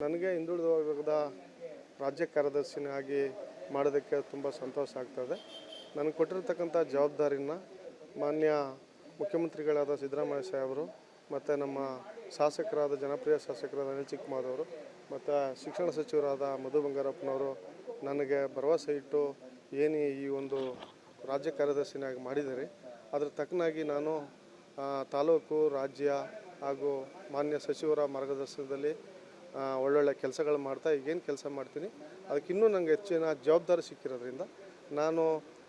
ನನಗೆ ಹಿಂದುಳಿದ ವರ್ಗದ ರಾಜ್ಯ ಕಾರ್ಯದರ್ಶಿನಾಗಿ ಮಾಡೋದಕ್ಕೆ ತುಂಬ ಸಂತೋಷ ಆಗ್ತದೆ ನನಗೆ ಕೊಟ್ಟಿರ್ತಕ್ಕಂಥ ಜವಾಬ್ದಾರಿನ ಮಾನ್ಯ ಮುಖ್ಯಮಂತ್ರಿಗಳಾದ ಸಿದ್ದರಾಮಯ್ಯ ಸಾಹೇಬರು ಮತ್ತು ನಮ್ಮ ಶಾಸಕರಾದ, ಜನಪ್ರಿಯ ಶಾಸಕರಾದ ಅನಿಲ್ ಚಿಕ್ಕಮಾದವರು ಮತ್ತು ಶಿಕ್ಷಣ ಸಚಿವರಾದ ಮಧು ಬಂಗಾರಪ್ಪನವರು ನನಗೆ ಭರವಸೆ ಇಟ್ಟು ಏನು ಈ ಒಂದು ರಾಜ್ಯ ಕಾರ್ಯದರ್ಶಿನಾಗಿ ಮಾಡಿದ್ದಾರೆ. ಅದ್ರ ತಕ್ಕನಾಗಿ ನಾನು ತಾಲೂಕು, ರಾಜ್ಯ ಹಾಗೂ ಮಾನ್ಯ ಸಚಿವರ ಮಾರ್ಗದರ್ಶನದಲ್ಲಿ ಒಳ್ಳೊಳ್ಳೆ ಕೆಲಸಗಳು ಮಾಡ್ತಾ ಈಗೇನು ಕೆಲಸ ಮಾಡ್ತೀನಿ, ಅದಕ್ಕೆ ಇನ್ನೂ ನನಗೆ ಹೆಚ್ಚಿನ ಜವಾಬ್ದಾರಿ ಸಿಕ್ಕಿರೋದ್ರಿಂದ ನಾನು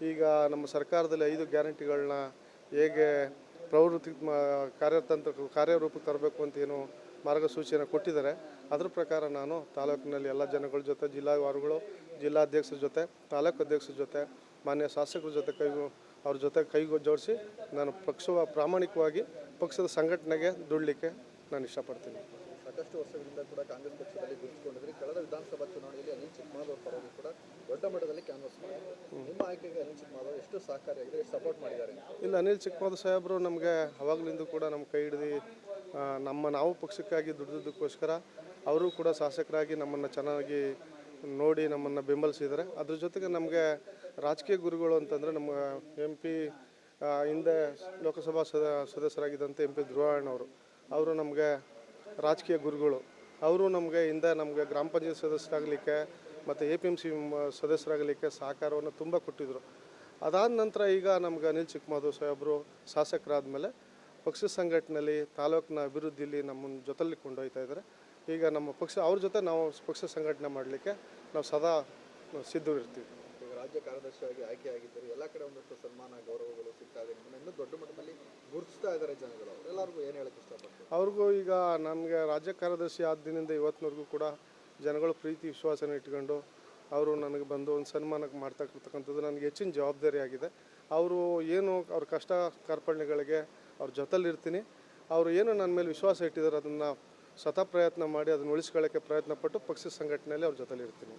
ಈಗ ನಮ್ಮ ಸರ್ಕಾರದಲ್ಲಿ ಐದು ಗ್ಯಾರಂಟಿಗಳನ್ನ ಹೇಗೆ ಪ್ರವೃತ್ತಿ ಕಾರ್ಯತಂತ್ರ ಕಾರ್ಯರೂಪಕ್ಕೆ ತರಬೇಕು ಅಂತ ಏನು ಮಾರ್ಗಸೂಚಿಯನ್ನು ಕೊಟ್ಟಿದ್ದಾರೆ, ಅದ್ರ ಪ್ರಕಾರ ನಾನು ತಾಲೂಕಿನಲ್ಲಿ ಎಲ್ಲ ಜನಗಳ ಜೊತೆ ಜಿಲ್ಲಾವಾರುಗಳು ಜಿಲ್ಲಾಧ್ಯಕ್ಷರ ಜೊತೆ, ತಾಲೂಕು ಅಧ್ಯಕ್ಷರ ಜೊತೆ, ಮಾನ್ಯ ಶಾಸಕರ ಜೊತೆ ಕೈ, ಅವ್ರ ಜೊತೆ ಕೈಗೊ ಜೋಡಿಸಿ ನಾನು ಪಕ್ಷವ ಪ್ರಾಮಾಣಿಕವಾಗಿ ಪಕ್ಷದ ಸಂಘಟನೆಗೆ ದುಡ್ಲಿಕ್ಕೆ ನಾನು ಇಷ್ಟಪಡ್ತೀನಿ. ಸಾಕಷ್ಟು ವರ್ಷಗಳಿಂದ ಕೂಡ ಕಾಂಗ್ರೆಸ್ ಪಕ್ಷದಲ್ಲಿ ಗುರುತಿಸಿಕೊಂಡಿದ್ರೆ. ಕಳೆದ ವಿಧಾನಸಭಾ ಚುನಾವಣೆಯಲ್ಲಿ ಅನಿಲ್ ಪರವಾಗಿ ಕೂಡ ದೊಡ್ಡ ಮಟ್ಟದಲ್ಲಿ ಕ್ಯಾನ್ವಸ್ ಮಾಡಿದ್ದಾರೆ ನಿಮ್ಮ ಆಯ್ಕೆಗೆ ಅನಿಲ್ ಚಿಕ್ಕಮಾಧವ್ ಎಷ್ಟು ಸಹಕಾರಿಯಾಗಿದೆ ಸಪೋರ್ಟ್ ಮಾಡಿದ್ದಾರೆ? ಇಲ್ಲ, ಅನಿಲ್ ಚಿಕ್ಕಮಾದ ಸಾಹೇಬರು ನಮಗೆ ಅವಾಗಲಿಂದ ಕೂಡ ನಮ್ಮ ಕೈ ಹಿಡಿದು ನಮ್ಮ ನಾವು ಪಕ್ಷಕ್ಕಾಗಿ ದುಡಿದುದಕ್ಕೋಸ್ಕರ ಅವರು ಕೂಡ ಶಾಸಕರಾಗಿ ನಮ್ಮನ್ನು ಚೆನ್ನಾಗಿ ನೋಡಿ ನಮ್ಮನ್ನು ಬೆಂಬಲಿಸಿದ್ದಾರೆ. ಅದ್ರ ಜೊತೆಗೆ ನಮಗೆ ರಾಜಕೀಯ ಗುರುಗಳು ಅಂತಂದರೆ ನಮ್ಮ ಎಂ ಪಿ ಹಿಂದೆ ಲೋಕಸಭಾ ಸದ ಸದಸ್ಯರಾಗಿದ್ದಂಥ ಎಂ ಪಿ ಧ್ರುವಣ್ಣವರು ಅವರು ನಮಗೆ ರಾಜಕೀಯ ಗುರುಗಳು. ಅವರು ನಮಗೆ ಹಿಂದೆ ನಮಗೆ ಗ್ರಾಮ ಪಂಚಾಯತ್ ಸದಸ್ಯರಾಗಲಿಕ್ಕೆ ಮತ್ತು ಎ ಪಿ ಎಂ ಸಿ ಸದಸ್ಯರಾಗಲಿಕ್ಕೆ ಸಹಕಾರವನ್ನು ತುಂಬ ಕೊಟ್ಟಿದ್ದರು ಅದಾದ ನಂತರ ಈಗ ನಮ್ಗೆ ಅನಿಲ್ ಚಿಕ್ಕಮಾಧವ್ ಸಾಹೇಬರು ಶಾಸಕರಾದ ಮೇಲೆ ಪಕ್ಷ ಸಂಘಟನೆಯಲ್ಲಿ ತಾಲೂಕಿನ ಅಭಿವೃದ್ಧಿಲಿ ನಮ್ಮನ್ನು ಜೊತೆಲಿ ಕೊಂಡೊಯ್ತಾ ಇದ್ದಾರೆ. ಈಗ ನಮ್ಮ ಪಕ್ಷ, ಅವ್ರ ಜೊತೆ ನಾವು ಪಕ್ಷ ಸಂಘಟನೆ ಮಾಡಲಿಕ್ಕೆ ನಾವು ಸದಾ ಸಿದ್ಧವಿರ್ತೀವಿ ರಾಜ್ಯ ಕಾರ್ಯದರ್ಶಿಯಾಗಿ ಆಯ್ಕೆಯಾಗಿದ್ದರು ಎಲ್ಲ ಕಡೆ ಒಂದಷ್ಟು ಸನ್ಮಾನ, ಗೌರವಗಳು ಸಿಗ್ತಾ ಇದೆ ನಿಮ್ಮನ್ನ ಇನ್ನೂ ದೊಡ್ಡ ಮಟ್ಟದಲ್ಲಿ ಗುರುತಿಸ್ತಾ ಇದ್ದಾರೆ ಜನಗಳು. ಏನು ಹೇಳಕ್ಕೆ ಇಷ್ಟಪಡ್ತಾರೆ? ಅವ್ರಿಗೂ ಈಗ ನನಗೆ ರಾಜ್ಯ ಕಾರ್ಯದರ್ಶಿ ದಿನದಿಂದ ಇವತ್ತಿನವರೆಗೂ ಕೂಡ ಜನಗಳು ಪ್ರೀತಿ, ವಿಶ್ವಾಸನ ಇಟ್ಕೊಂಡು ಅವರು ನನಗೆ ಬಂದು ಒಂದು ಸನ್ಮಾನಕ್ಕೆ ಮಾಡ್ತಕ್ಕಂಥದ್ದು ನನಗೆ ಹೆಚ್ಚಿನ ಜವಾಬ್ದಾರಿ ಆಗಿದೆ ಅವರು ಏನು ಅವ್ರ ಕಷ್ಟ ಕಾರ್ಪಣ್ಯಗಳಿಗೆ ಅವ್ರ ಜೊತೆಲಿರ್ತೀನಿ ಅವರು ಏನು ನನ್ನ ಮೇಲೆ ವಿಶ್ವಾಸ ಇಟ್ಟಿದ್ದಾರೆ ಅದನ್ನು ಸತ ಪ್ರಯತ್ನ ಮಾಡಿ ಅದನ್ನು ಉಳಿಸ್ಕೊಳ್ಳೋಕ್ಕೆ ಪ್ರಯತ್ನ ಪಟ್ಟು ಪಕ್ಷ ಸಂಘಟನೆಯಲ್ಲಿ ಅವ್ರ ಜೊತೆಲಿರ್ತೀನಿ